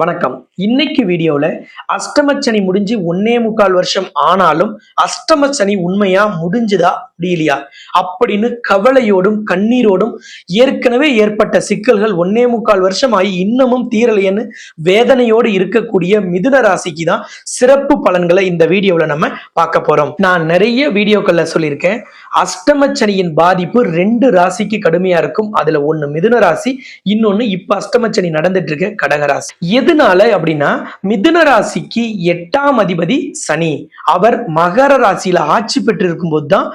வணக்கம். இன்னைக்கு வீடியோவில் அஷ்டமச்சனி முடிஞ்சு ஒன்னே முக்கால் வருஷம் ஆனாலும் அஷ்டமச்சனி உண்மையா முடிஞ்சுதா முடியலையா? அப்படின்னு கவலையோடும் கண்ணீரோடும் ஏற்கனவே ஏற்பட்ட சிக்கல்கள் ஒன்னே முக்கால் வருஷம் ஆகி இன்னமும் தீரலையன்னு வேதனையோடு இருக்கக்கூடிய மிதுன ராசிக்கு தான் சிறப்பு பலன்களை இந்த வீடியோவில் நம்ம பார்க்க போறோம். நான் நிறைய வீடியோக்கள்ல சொல்லியிருக்கேன். அஷ்டமச்சனியின் பாதிப்பு ரெண்டு ராசிக்கு கடுமையா இருக்கும். அதுல ஒண்ணு மிதுன ராசி இன்னொன்னு இப்ப அஷ்டமச்சனி நடந்துட்டு இருக்க கடகராசி எதனால அப்படின்னா மிதுன ராசிக்கு எட்டாம் அதிபதி சனி. அவர் மகர ராசியில ஆட்சி பெற்று இருக்கும்போது தான்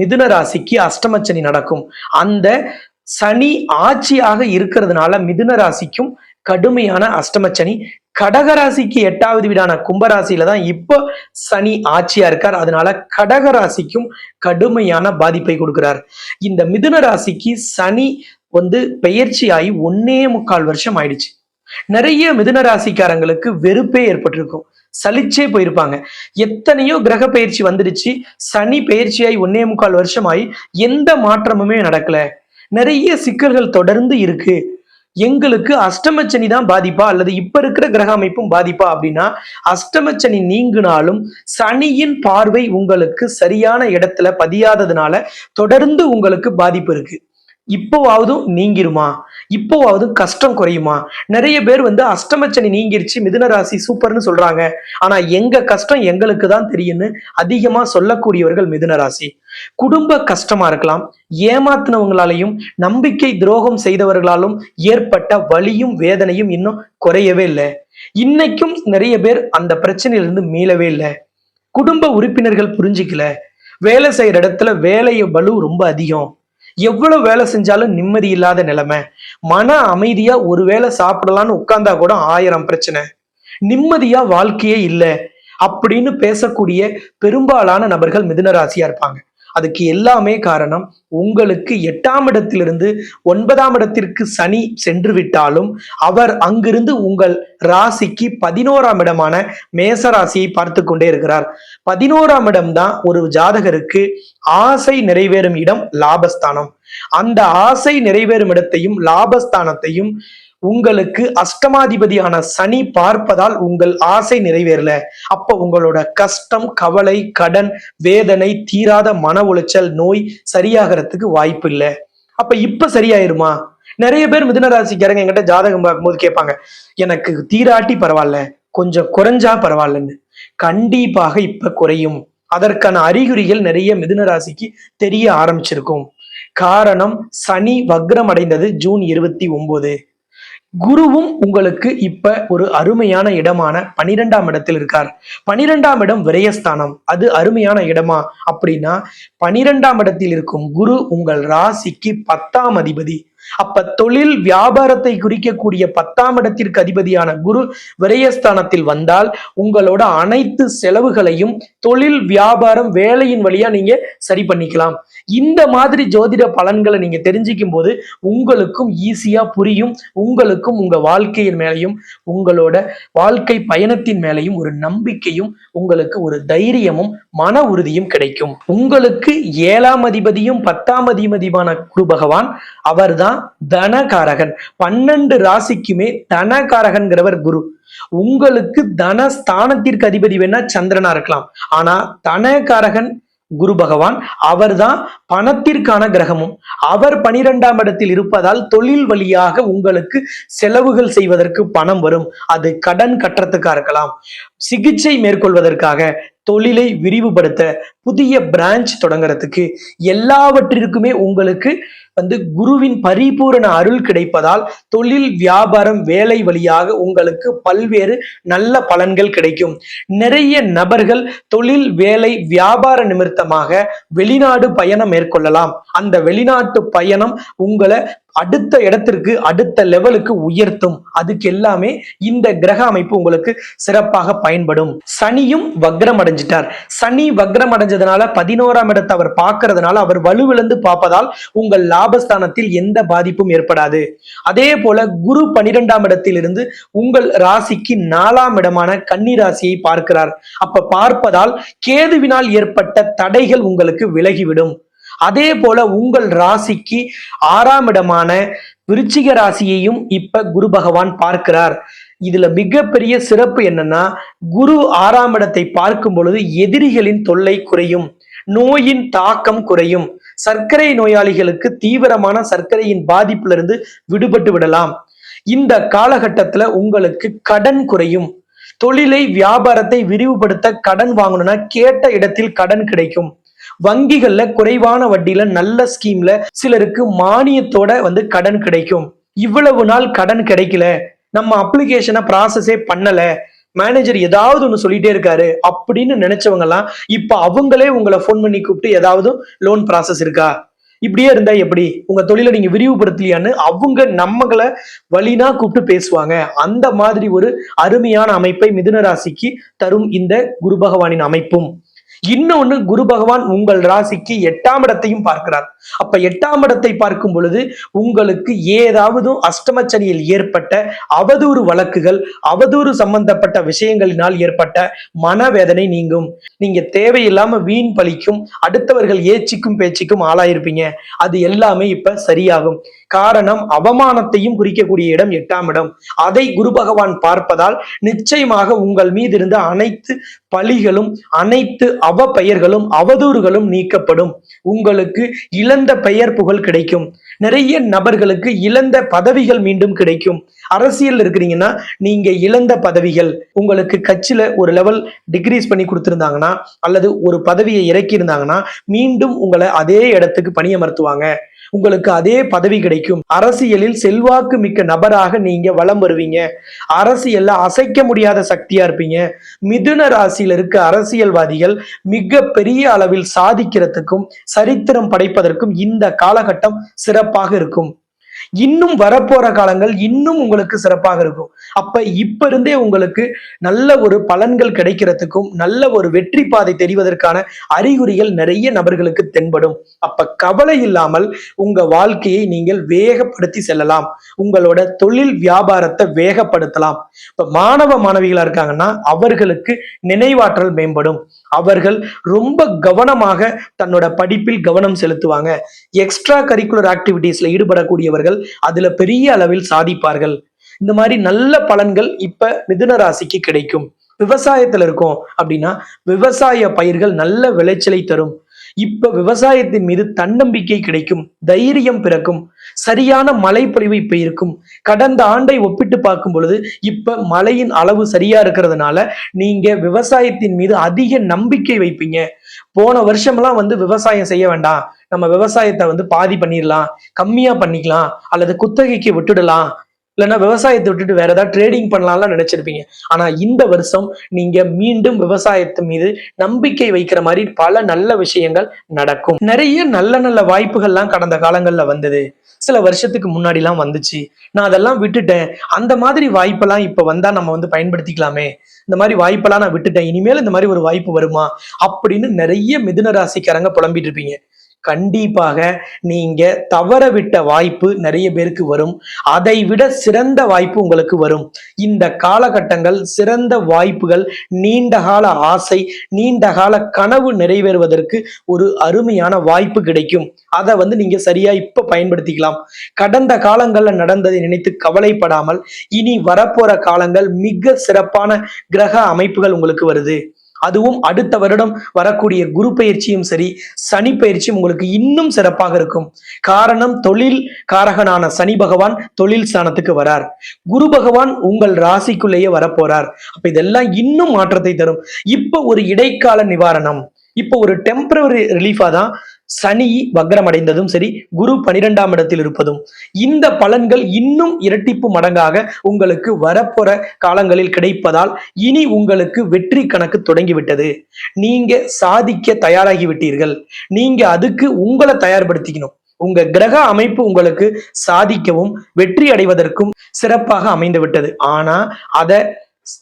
மிதுன ராசிக்கு அஷ்டமச்சனி நடக்கும். அந்த சனி ஆட்சியாக இருக்கிறதுனால மிதுன ராசிக்கும் கடுமையான அஷ்டமச்சனி கடகராசிக்கு எட்டாவது வீடான கும்பராசியில தான் இப்போ சனி ஆட்சியா இருக்கார். அதனால கடகராசிக்கும் கடுமையான பாதிப்பை கொடுக்கிறார். இந்த மிதுன ராசிக்கு சனி வந்து பெயர்ச்சி ஆகி ஒன்னே முக்கால் வருஷம் ஆயிடுச்சு. நிறைய மிதுன ராசிக்காரங்களுக்கு வெறுப்பே ஏற்பட்டிருக்கும். சலிச்சே போயிருப்பாங்க. எத்தனையோ கிரக பயிற்சி வந்துடுச்சு. சனி பயிற்சியாகி ஒன்னே முக்கால் வருஷமாயி எந்த மாற்றமுமே நடக்கல. நிறைய சிக்கல்கள் தொடர்ந்து இருக்கு. எங்களுக்கு அஷ்டமச்சனி தான் பாதிப்பா? அல்லது இப்ப இருக்கிற கிரக அமைப்பும் பாதிப்பா? அப்படின்னா அஷ்டமச்சனி நீங்கினாலும் சனியின் பார்வை உங்களுக்கு சரியான இடத்துல பதியாததுனால தொடர்ந்து உங்களுக்கு பாதிப்பு இருக்கு. இப்போவாவதும் நீங்கிருமா? இப்போவாவது கஷ்டம் குறையுமா? நிறைய பேர் வந்து அஷ்டமச்சனி நீங்கிருச்சு மிதுன ராசி சூப்பர்னு சொல்றாங்க. ஆனா எங்க கஷ்டம் எங்களுக்கு தான் தெரியும்னு அதிகமா சொல்லக்கூடியவர்கள் மிதுன ராசி. குடும்ப கஷ்டமா இருக்கலாம் ஏமாத்தினவங்களாலையும் நம்பிக்கை துரோகம் செய்தவர்களாலும் ஏற்பட்ட வலியும் வேதனையும் இன்னும் குறையவே இல்லை. இன்னைக்கும் நிறைய பேர் அந்த பிரச்சனையிலிருந்து மீளவே இல்லை. குடும்ப உறுப்பினர்கள் புரிஞ்சிக்கல. வேலை செய்யற இடத்துல வேலைய வலு ரொம்ப அதிகம். எவ்வளவு வேலை செஞ்சாலும் நிம்மதி இல்லாத நிலைமை. மன அமைதியா ஒருவேளை சாப்பிடலாம்னு உட்கார்ந்தா கூட ஆயிரம் பிரச்சனை. நிம்மதியா வாழ்க்கையே இல்லை. அப்படின்னு பேசக்கூடிய பெரும்பாலான நபர்கள் மிதுன ராசியா இருப்பாங்க. அதுக்கு எல்லாமே காரணம் உங்களுக்கு எட்டாம் இடத்திலிருந்து ஒன்பதாம் இடத்திற்கு சனி சென்று விட்டாலும் அவர் அங்கிருந்து உங்கள் ராசிக்கு பதினோராம் இடமான மேச ராசியை பார்த்து கொண்டே இருக்கிறார். பதினோராம் இடம் தான் ஒரு ஜாதகருக்கு ஆசை நிறைவேறும் இடம் லாபஸ்தானம். அந்த ஆசை நிறைவேறும் இடத்தையும் லாபஸ்தானத்தையும் உங்களுக்கு அஷ்டமாதிபதியான சனி பார்ப்பதால் உங்கள் ஆசை நிறைவேறல. அப்ப உங்களோட கஷ்டம் கவலை கடன் வேதனை தீராத மன உளைச்சல் நோய் சரியாகிறதுக்கு வாய்ப்பு இல்லை. அப்ப இப்ப சரியாயிருமா? நிறைய பேர் மிதுன ராசிக்காரங்க என்கிட்ட ஜாதகம் பார்க்கும்போது கேட்பாங்க எனக்கு தீராட்டி பரவாயில்ல கொஞ்சம் குறைஞ்சா பரவாயில்லன்னு கண்டிப்பாக இப்ப குறையும். அதற்கான அறிகுறிகள் நிறைய மிதுனராசிக்கு தெரிய ஆரம்பிச்சிருக்கும். காரணம் சனி வக்ரம் அடைந்தது ஜூன் இருபத்தி ஒன்பது குருவும் உங்களுக்கு இப்ப ஒரு அருமையான இடமான பனிரெண்டாம் இடத்தில் இருக்கார். பனிரெண்டாம் இடம் விரயஸ்தானம். அது அருமையான இடமா? அப்படின்னா பனிரெண்டாம் இடத்தில் இருக்கும் குரு உங்கள் ராசிக்கு பத்தாம் அதிபதி. அப்ப தொழில் வியாபாரத்தை குறிக்கக்கூடிய பத்தாம் இடத்திற்கு அதிபதியான குரு விரயஸ்தானத்தில் வந்தால் உங்களோட அனைத்து செலவுகளையும் தொழில் வியாபாரம் வேலையின் வழியா நீங்க சரி பண்ணிக்கலாம். இந்த மாதிரி ஜோதிட பலன்களை நீங்க தெரிஞ்சுக்கும் போது உங்களுக்கும் ஈஸியா புரியும். உங்களுக்கும் உங்க வாழ்க்கையின் மேலையும் உங்களோட வாழ்க்கை பயணத்தின் மேலையும் ஒரு நம்பிக்கையும் உங்களுக்கு ஒரு தைரியமும் மன உறுதியும் கிடைக்கும். உங்களுக்கு ஏழாம் அதிபதியும் பத்தாம் அதிபதியுமான குரு பகவான் அவர்தான் தான் தனகாரகன். பன்னெண்டு ராசிக்குமே தனகாரகன்கிறவர் குரு. உங்களுக்கு தன ஸ்தானத்திற்கு அதிபதி வேணா சந்திரனா இருக்கலாம். ஆனா தனகாரகன் குரு பகவான் அவர்தான் பணத்திற்கான கிரகமும். அவர் பனிரெண்டாம் இடத்தில் இருப்பதால் தொழில் வழியாக உங்களுக்கு செலவுகள் செய்வதற்கு பணம் வரும். அது கடன் கட்டுறதுக்கா இருக்கலாம். சிகிச்சை மேற்கொள்வதற்காக தொழிலை விரிவுபடுத்த புதிய பிரான்ச் தொடங்குறதுக்கு எல்லாவற்றிற்குமே உங்களுக்கு வந்து குருவின் பரிபூரண அருள் கிடைப்பதால் தொழில் வியாபாரம் வேலை வழியாக உங்களுக்கு பல்வேறு நல்ல பலன்கள் கிடைக்கும். நிறைய நபர்கள் தொழில் வேலை வியாபார நிமித்தமாக வெளிநாடு பயணம் மேற்கொள்ளலாம். அந்த வெளிநாட்டு பயணம் உங்களை அடுத்த இடத்திற்கு அடுத்த லெவலுக்கு உயர்த்தும். அதுக்கு எல்லாமே இந்த கிரக அமைப்பு உங்களுக்கு சிறப்பாக பயன்படும். சனியும் வக்ரம் அடைஞ்சிட்டார். சனி வக்ரம் அடைஞ்சதுனால பதினோராம் இடத்தை அவர் பார்க்கறதுனால அவர் வலுவிழந்து பார்ப்பதால் உங்கள் லாபஸ்தானத்தில் எந்த பாதிப்பும் ஏற்படாது. அதே போல குரு பனிரெண்டாம் இடத்திலிருந்து உங்கள் ராசிக்கு நாலாம் இடமான கன்னி ராசியை பார்க்கிறார். அப்ப பார்ப்பதால் கேதுவினால் ஏற்பட்ட தடைகள் உங்களுக்கு விலகிவிடும். அதே போல உங்கள் ராசிக்கு ஆறாம் இடமான விருச்சிக ராசியையும் இப்ப குரு பகவான் பார்க்கிறார். இதுல மிகப்பெரிய சிறப்பு என்னன்னா குரு ஆறாம் இடத்தை பார்க்கும் பொழுது எதிரிகளின் தொல்லை குறையும் நோயின் தாக்கம் குறையும். சர்க்கரை நோயாளிகளுக்கு தீவிரமான சர்க்கரையின் பாதிப்புல இருந்து விடுபட்டு விடலாம். இந்த காலகட்டத்துல உங்களுக்கு கடன் குறையும். தொழிலை வியாபாரத்தை விரிவுபடுத்த கடன் வாங்கணும்னா கேட்ட இடத்தில் கடன் கிடைக்கும். வங்கிகள்ல குறைவான வட்டியில நல்ல ஸ்கீம்ல சிலருக்கு மானியத்தோட வந்து கடன் கிடைக்கும். இவ்வளவு நாள் கடன் கிடைக்கல. நம்ம அப்ளிகேஷனை ப்ராசஸே பண்ணலை. மேனேஜர் ஏதாவது ஒன்று சொல்லிட்டே இருக்காரு அப்படின்னு நினைச்சவங்கலாம் இப்போ அவங்களே உங்களை ஃபோன் பண்ணி கூப்பிட்டு ஏதாவது லோன் ப்ராசஸ் இருக்கா? இப்படியே இருந்தா எப்படி? உங்க தொழிலை நீங்க விரிவுபடுத்தலையான்னு அவங்க நம்மளை வழினா கூப்பிட்டு பேசுவாங்க. அந்த மாதிரி ஒரு அருமையான அமைப்பை மிதுன ராசிக்கு தரும் இந்த குரு பகவானின் அமைப்பும். இன்னொன்னு குரு பகவான் உங்கள் ராசிக்கு எட்டாம் இடத்தையும் பார்க்கிறார். அப்ப எட்டாம் இடத்தை பார்க்கும் பொழுது உங்களுக்கு ஏதாவது அஷ்டமச்சனியில் ஏற்பட்ட அவதூறு வழக்குகள் அவதூறு சம்பந்தப்பட்ட விஷயங்களினால் ஏற்பட்ட மனவேதனை நீங்கும். நீங்க தேவையில்லாம வீண் பலிக்கும் அடுத்தவர்கள் ஏச்சிக்கும் பேச்சுக்கும் ஆளாயிருப்பீங்க. அது எல்லாமே இப்ப சரியாகும். காரணம் அவமானத்தையும் குறிக்கக்கூடிய இடம் எட்டாம் இடம். அதை குரு பகவான் பார்ப்பதால் நிச்சயமாக உங்கள் மீது இருந்த அனைத்து பழிகளும் அனைத்து அவ பெயர்களும் அவதூறுகளும் நீக்கப்படும். உங்களுக்கு இழந்த பெயர் புகழ் கிடைக்கும். நிறைய நபர்களுக்கு இழந்த பதவிகள் மீண்டும் கிடைக்கும். அரசியல் இருக்கிறீங்கன்னா நீங்க இழந்த பதவிகள் உங்களுக்கு கட்சியில ஒரு லெவல் டிக்ரீஸ் பண்ணி கொடுத்திருந்தாங்கன்னா அல்லது ஒரு பதவியை இறக்கி இருந்தாங்கன்னா மீண்டும் உங்களை அதே இடத்துக்கு பணியமர்த்துவாங்க. உங்களுக்கு அதே பதவி கிடைக்கும். அரசியலில் செல்வாக்கு மிக்க நபராக நீங்க வலம் வருவீங்க. அரசியல்ல அசைக்க முடியாத சக்தியா இருப்பீங்க. மிதுன ராசியில இருக்க அரசியல்வாதிகள் மிக பெரிய அளவில் சாதிக்கிறதுக்கும் சரித்திரம் படைப்பதற்கும் இந்த காலகட்டம் சிறப்பாக இருக்கும். இன்னும் வரப்போற காலங்கள் இன்னும் உங்களுக்கு சிறப்பாக இருக்கும். அப்ப இப்ப இருந்தே உங்களுக்கு நல்ல ஒரு பலன்கள் கிடைக்கிறதுக்கும் நல்ல ஒரு வெற்றி பாதை தெரிவதற்கான அறிகுறிகள் நிறைய நபர்களுக்கு தென்படும். அப்ப கவலை இல்லாமல் உங்க வாழ்க்கையை நீங்கள் வேகப்படுத்தி செல்லலாம். உங்களோட தொழில் வியாபாரத்தை வேகப்படுத்தலாம். இப்ப மாணவ மாணவிகளா இருக்காங்கன்னா அவர்களுக்கு நினைவாற்றல் மேம்படும். அவர்கள் ரொம்ப கவனமாக தன்னோட படிப்பில் கவனம் செலுத்துவாங்க. எக்ஸ்ட்ரா கரிக்குலர் ஆக்டிவிட்டீஸ்ல ஈடுபடக்கூடியவர்கள் அதுல பெரிய அளவில் சாதிப்பார்கள். இந்த மாதிரி நல்ல பலன்கள் இப்ப மிதுன ராசிக்கு கிடைக்கும். விவசாயத்துல இருக்கோம் அப்படின்னா விவசாய பயிர்கள் நல்ல விளைச்சலை தரும். இப்ப விவசாயத்தின் மீது தன்னம்பிக்கை கிடைக்கும் தைரியம் பிறக்கும் சரியான மழைப்பொழிவு இப்ப இருக்கும். கடந்த ஆண்டை ஒப்பிட்டு பார்க்கும் பொழுது இப்ப மழையின் அளவு சரியா இருக்கிறதுனால நீங்க விவசாயத்தின் மீது அதிக நம்பிக்கை வைப்பீங்க. போன வருஷம்லாம் வந்து விவசாயம் செய்ய வேண்டாம். நம்ம விவசாயத்தை வந்து பாதி பண்ணிடலாம் கம்மியா பண்ணிக்கலாம் அல்லது குத்தகைக்கு விட்டுடலாம் இல்லைன்னா விவசாயத்தை விட்டுட்டு வேற ஏதாவது ட்ரேடிங் பண்ணலாம்லாம் நினைச்சிருப்பீங்க. ஆனா இந்த வருஷம் நீங்க மீண்டும் விவசாயத்து மீது நம்பிக்கை வைக்கிற மாதிரி பல நல்ல விஷயங்கள் நடக்கும். நிறைய நல்ல நல்ல வாய்ப்புகள்லாம் கடந்த காலங்கள்ல வந்தது. சில வருஷத்துக்கு முன்னாடிலாம் வந்துச்சு. நான் அதெல்லாம் விட்டுட்டேன். அந்த மாதிரி வாய்ப்பெல்லாம் இப்ப வந்தா நம்ம வந்து பயன்படுத்திக்கலாமே. இந்த மாதிரி வாய்ப்பெல்லாம் நான் விட்டுட்டேன். இனிமேல் இந்த மாதிரி ஒரு வாய்ப்பு வருமா? அப்படின்னு நிறைய மிதுன ராசிக்காரங்க புலம்பிட்டு இருப்பீங்க. கண்டிப்பாக நீங்க தவற விட்ட வாய்ப்பு நிறைய பேருக்கு வரும். அதை விட சிறந்த வாய்ப்பு உங்களுக்கு வரும். இந்த காலகட்டங்கள் சிறந்த வாய்ப்புகள் நீண்ட கால ஆசை நீண்ட கால கனவு நிறைவேறுவதற்கு ஒரு அருமையான வாய்ப்பு கிடைக்கும். அதை வந்து நீங்க சரியா இப்ப பயன்படுத்திக்கலாம். கடந்த காலங்கள்ல நடந்ததை நினைத்து கவலைப்படாமல் இனி வரப்போற காலங்கள் மிக சிறப்பான கிரக அமைப்புகள் உங்களுக்கு வருது. அதுவும் அடுத்த வருடம் வரக்கூடிய குரு பயிற்சியும் சரி சனி பயிற்சியும் உங்களுக்கு இன்னும் சிறப்பாக இருக்கும். காரணம் தொழில் காரகனான சனி பகவான் தொழில் ஸ்தானத்துக்கு வரார். குரு பகவான் உங்கள் ராசிக்குள்ளேயே வரப்போறார். அப்ப இதெல்லாம் இன்னும் மாற்றத்தை தரும். இப்ப ஒரு இடைக்கால நிவாரணம் இப்போ ஒரு டெம்பரவரி ரிலீஃபா தான் சனி வக்ரமடைந்ததும் சரி குரு பனிரெண்டாம் இடத்தில் இருப்பதும் இந்த பலன்கள் இன்னும் இரட்டிப்பு மடங்காக உங்களுக்கு வரப்போற காலங்களில் கிடைப்பதால் இனி உங்களுக்கு வெற்றி கணக்கு தொடங்கிவிட்டது. நீங்க சாதிக்க தயாராகி விட்டீர்கள் நீங்க அதுக்கு உங்களை தயார்படுத்திக்கணும். உங்க கிரக அமைப்பு உங்களுக்கு சாதிக்கவும் வெற்றி அடைவதற்கும் சிறப்பாக அமைந்து விட்டது ஆனா அதை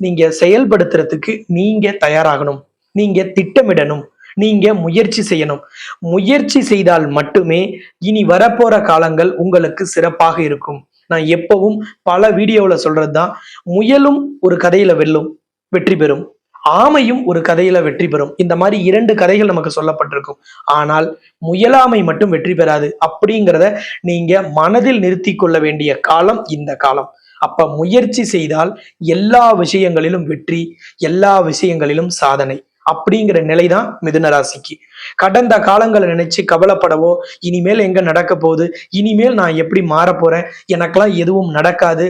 நீங்க செயல்படுத்துறதுக்கு நீங்க தயாராகணும். நீங்க திட்டமிடணும். நீங்க முயற்சி செய்யணும். முயற்சி செய்தால் மட்டுமே இனி வரப்போற காலங்கள் உங்களுக்கு சிறப்பாக இருக்கும். நான் எப்பவும் பல வீடியோல சொல்றதுதான். முயலும் ஒரு கதையில வெல்லும் வெற்றி பெறும். ஆமையும் ஒரு கதையில வெற்றி பெறும். இந்த மாதிரி இரண்டு கதைகள் நமக்கு சொல்லப்பட்டிருக்கும். ஆனால் முயலாமை மட்டும் வெற்றி பெறாது. அப்படிங்கிறத நீங்க மனதில் நிறுத்தி கொள்ள வேண்டிய காலம் இந்த காலம். அப்ப முயற்சி செய்தால் எல்லா விஷயங்களிலும் வெற்றி எல்லா விஷயங்களிலும் சாதனை. அப்படிங்கிற நிலைதான் மிதுன ராசிக்கு. கடந்த காலங்களை நினைச்சு கவலைப்படவோ இனிமேல் எங்க நடக்க போகுது இனிமேல் நான் எப்படி மாறப் போறேன் எனக்கெல்லாம் எதுவும் நடக்காது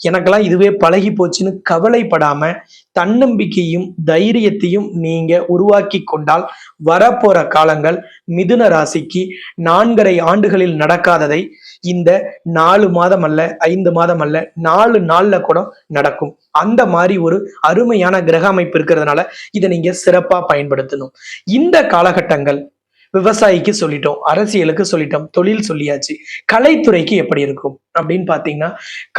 எனக்கெல்லாம் இதுவே பழகி போச்சுன்னு கவலைப்படாம தன்னம்பிக்கையும் தைரியத்தையும் நீங்க உருவாக்கி கொண்டால் வரப்போற காலங்கள் மிதுன ராசிக்கு நான்கரை ஆண்டுகளில் நடக்காததை இந்த நாலு மாதம் அல்ல ஐந்து மாதம் அல்ல நாலு நாள்ல கூட நடக்கும். அந்த மாதிரி ஒரு அருமையான கிரக அமைப்பு இருக்கிறதுனால இதை நீங்க சிறப்பா பயன்படுத்தணும். இந்த காலகட்டங்கள் விவசாயிக்கு சொல்லிட்டோம் அரசியலுக்கு சொல்லிட்டோம் தொழில் சொல்லியாச்சு. கலைத்துறைக்கு எப்படி இருக்கும்? அப்படின்னு பாத்தீங்கன்னா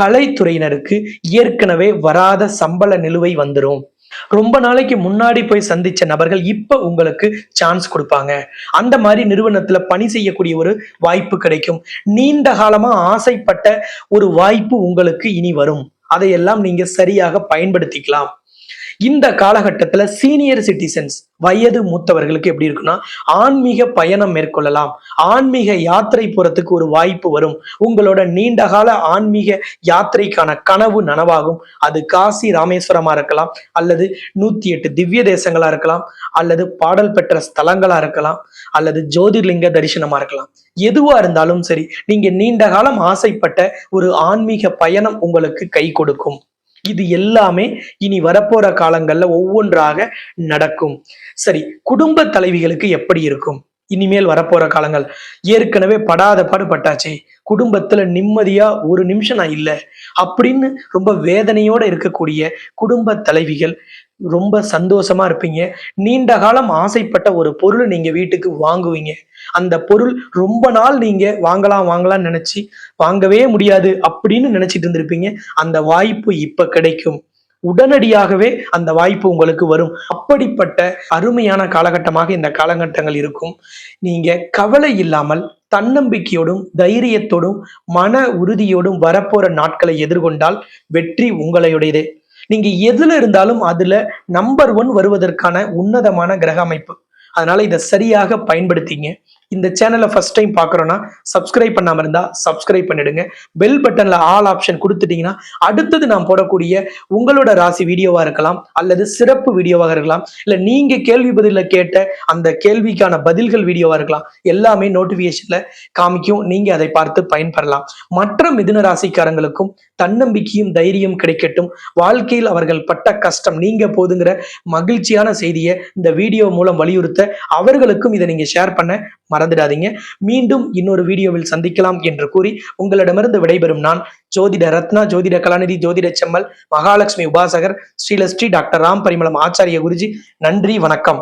கலைத்துறையினருக்கு ஏற்கனவே வராத சம்பள நிலுவை வந்துடும் ரொம்ப நாளைக்கு முன்னாடி போய் சந்திச்ச நபர்கள் இப்ப உங்களுக்கு சான்ஸ் கொடுப்பாங்க. அந்த மாதிரி நிறுவனத்துல பணி செய்யக்கூடிய ஒரு வாய்ப்பு கிடைக்கும். நீண்ட காலமா ஆசைப்பட்ட ஒரு வாய்ப்பு உங்களுக்கு இனி வரும். அதையெல்லாம் நீங்க சரியாக பயன்படுத்திக்கலாம். இந்த காலகட்டத்துல சீனியர் சிட்டிசன்ஸ் வயது மூத்தவர்களுக்கு எப்படி இருக்குன்னா ஆன்மீக பயணம் மேற்கொள்ளலாம். ஆன்மீக யாத்திரை போறதுக்கு ஒரு வாய்ப்பு வரும். உங்களோட நீண்டகால ஆன்மீக யாத்திரைக்கான கனவு நனவாகும். அது காசி ராமேஸ்வரமா இருக்கலாம் அல்லது நூத்தி எட்டு திவ்ய தேசங்களா இருக்கலாம் அல்லது பாடல் பெற்ற ஸ்தலங்களா இருக்கலாம் அல்லது ஜோதிர்லிங்க தரிசனமா இருக்கலாம். எதுவா இருந்தாலும் சரி நீங்க நீண்ட காலம் ஆசைப்பட்ட ஒரு ஆன்மீக பயணம் உங்களுக்கு கை கொடுக்கும். இது எல்லாமே இனி வரப்போற காலங்கள்ல ஒவ்வொன்றாக நடக்கும். சரி குடும்ப தலைவிகளுக்கு எப்படி இருக்கும்? இனிமேல் வரப்போற காலங்கள். ஏற்கனவே படாத பாடு பட்டாச்சே. குடும்பத்துல நிம்மதியா ஒரு நிமிஷம் நான் இல்லை. அப்படின்னு ரொம்ப வேதனையோட இருக்கக்கூடிய குடும்ப தலைவிகள் ரொம்ப சந்தோஷமா இருப்பீங்க. நீண்ட காலம் ஆசைப்பட்ட ஒரு பொருள் நீங்க வீட்டுக்கு வாங்குவீங்க. அந்த பொருள் ரொம்ப நாள் நீங்க வாங்கலாம் வாங்கலாம்னு நினைச்சு வாங்கவே முடியாது அப்படின்னு நினைச்சிட்டு இருந்திருப்பீங்க. அந்த வாய்ப்பு இப்ப கிடைக்கும். உடனடியாகவே அந்த வாய்ப்பு உங்களுக்கு வரும். அப்படிப்பட்ட அருமையான காலகட்டமாக இந்த காலகட்டங்கள் இருக்கும். நீங்க கவலை இல்லாமல் தன்னம்பிக்கையோடும் தைரியத்தோடும் மன உறுதியோடும் வரப்போற நாட்களை எதிர்கொண்டால் வெற்றி உங்களுடையதே நீங்க எதுல இருந்தாலும் அதுல நம்பர் ஒன் வருவதற்கான உன்னதமான கிரக அமைப்பு. அதனால இதை சரியாக பயன்படுத்திங்க. இந்த சேனலை ஃபர்ஸ்ட் டைம் பார்க்குறோன்னா சப்ஸ்கிரைப் பண்ணாம இருந்தா சப்ஸ்கிரைப் பண்ணிடுங்க. பெல் பட்டன்ல ஆல் ஆப்ஷன் கொடுத்துட்டிங்கன்னா அடுத்தது நான் போடக்கூடிய உங்களோட ராசி வீடியோவா இருக்கலாம் அல்லது சிறப்பு வீடியோவாக இருக்கலாம் இல்ல நீங்க கேள்வி பதில கேட்ட அந்த கேள்விக்கான பதில்கள் வீடியோவா இருக்கலாம் எல்லாமே நோட்டிஃபிகேஷனில் காமிக்கும். நீங்க அதை பார்த்து பயன்பெறலாம். மற்ற மிதுன ராசிக்காரங்களுக்கும் தன்னம்பிக்கையும் தைரியம் கிடைக்கட்டும். வாழ்க்கையில் அவர்கள் பட்ட கஷ்டம் நீங்க போதுங்கிற மகிழ்ச்சியான செய்தியை இந்த வீடியோ மூலம் வலியுறுத்த அவர்களுக்கும் இதை நீங்க ஷேர் பண்ண மறந்துடாதீங்க. மீண்டும் இன்னொரு வீடியோவில் சந்திக்கலாம் என்று கூறி உங்களிடமிருந்து விடைபெறும் நான் ஜோதிட ரத்னா ஜோதிட கலாநிதி ஜோதிட செம்மல் மகாலட்சுமி உபாசகர் ஸ்ரீலஸ்ரீ டாக்டர் ராம் பரிமளம் ஆச்சாரிய குருஜி. நன்றி வணக்கம்.